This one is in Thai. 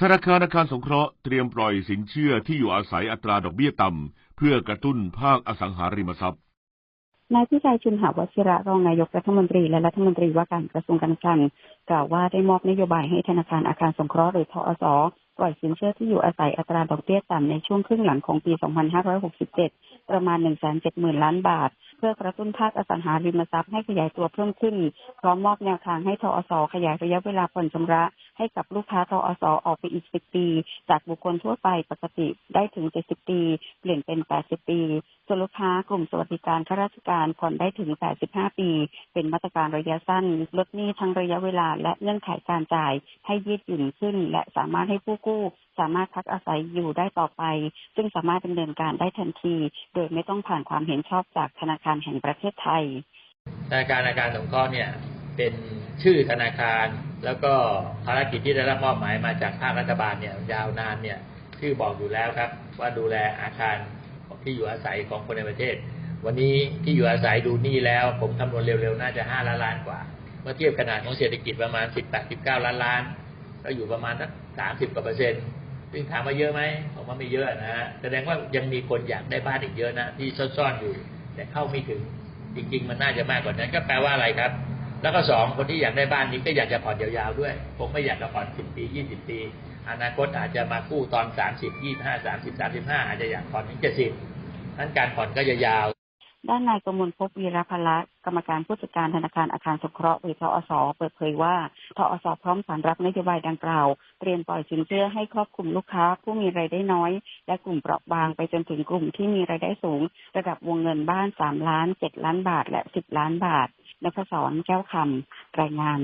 ธนาคารอาคารสงเคราะห์เตรียมปล่อยสินเชื่อที่อยู่อาศัยอัตราดอกเบี้ยต่ำเพื่อกระตุ้นภาคอสังหาริมทรัพย์ นายพิชัยชุนหาวชิระรองนายกรัฐมนตรีและรัฐมนตรีว่าการกระทรวงการคลังกล่าวว่าได้มอบนโยบายให้ธนาคารอาคารสงเคราะห์หรือทอสปล่อยสินเชื่อที่อยู่อาศัยอัตราดอกเบี้ยต่ำในช่วงครึ่งหลังของปี 2567 ประมาณ 170,000 ล้านบาท เพื่อกระตุ้นภาคอสังหาริมทรัพย์ให้ขยายตัวเพิ่มขึ้น พร้อมมอบแนวทางให้ทอสขยายระยะเวลาผ่อนชำระ ให้กับลูกค้าทอสออกไปอีก 10 ปี จากบุคคลทั่วไปปกติได้ถึง 70 ปี เปลี่ยนเป็น 80 ปีส่วนลูกค้ากลุ่มสวัสดิการข้าราชการผ่อนได้ถึง 85 ปี เป็นมาตรการระยะสั้น ลดหนี้ทั้งระยะเวลาและเงื่อนไขการจ่าย ให้ยืดหยุ่นขึ้น และสามารถให้ผู้กู้ สามารถพักอาศัยอยู่ได้ต่อไป ซึ่งสามารถดำเนินการได้ทันที โดยไม่ต้องผ่านความเห็นชอบจากธนาคารแห่งประเทศไทยธนาคารอาคารสงเคราะห์เนี่ยเป็นชื่อธนาคาร แล้วก็ภารกิจที่ได้รับมอบหมายมาจากภาครัฐบาลเนี่ยยาวนานเนี่ยชื่อบอกอยู่แล้วครับ ว่าดูแลอาคารที่อยู่อาศัยของคนในประเทศ วันนี้ที่อยู่อาศัยดูนี้แล้ว ผมคำนวณเร็วๆ น่าจะห้าล้านล้านกว่า เมื่อเทียบขนาดของเศรษฐกิจประมาณ 18-19 ล้านล้านก็อยู่ประมาณสัก30กว่าเปอร์เซ็นต์ซึ่งถามว่าเยอะไหมผมว่าไม่เยอะนะฮะแสดงว่ายังมีคนอยากได้บ้านอีกเยอะนะที่ซ่อนๆอยู่ แต่เข้าไม่ถึงจริง ๆ มันน่าจะมากกว่านั้นก็แปลว่าอะไรครับ แล้วก็สองคนที่อยากได้บ้านนี้ก็อยากจะผ่อนยาวๆด้วยผมไม่อยากจะผ่อนสิบปียี่สิบปี อนาคตอาจจะมากู้ตอนสามสิบยี่ห้าสามสิบสามสิบห้าอาจจะอยากผ่อนถึงเจ็ดสิบนั้นการผ่อนก็จะยาวด้านนายกมลภพวีรพละกรรมการผู้จัดการธนาคารอาคารสงเคราะห์หรือทอสเปิดเผยว่าทอสพร้อมสานรับนโยบายดังกล่าว เตรียมปล่อยสินเชื่อให้ครอบคลุมลูกค้า ผู้มีรายได้น้อย และกลุ่มเปราะบางไปจนถึงกลุ่มที่มีรายได้สูง ระดับวงเงินบ้าน 3 ล้าน 7 ล้านบาท และ 10 ล้านบาท นพศรแก้วคำรายงาน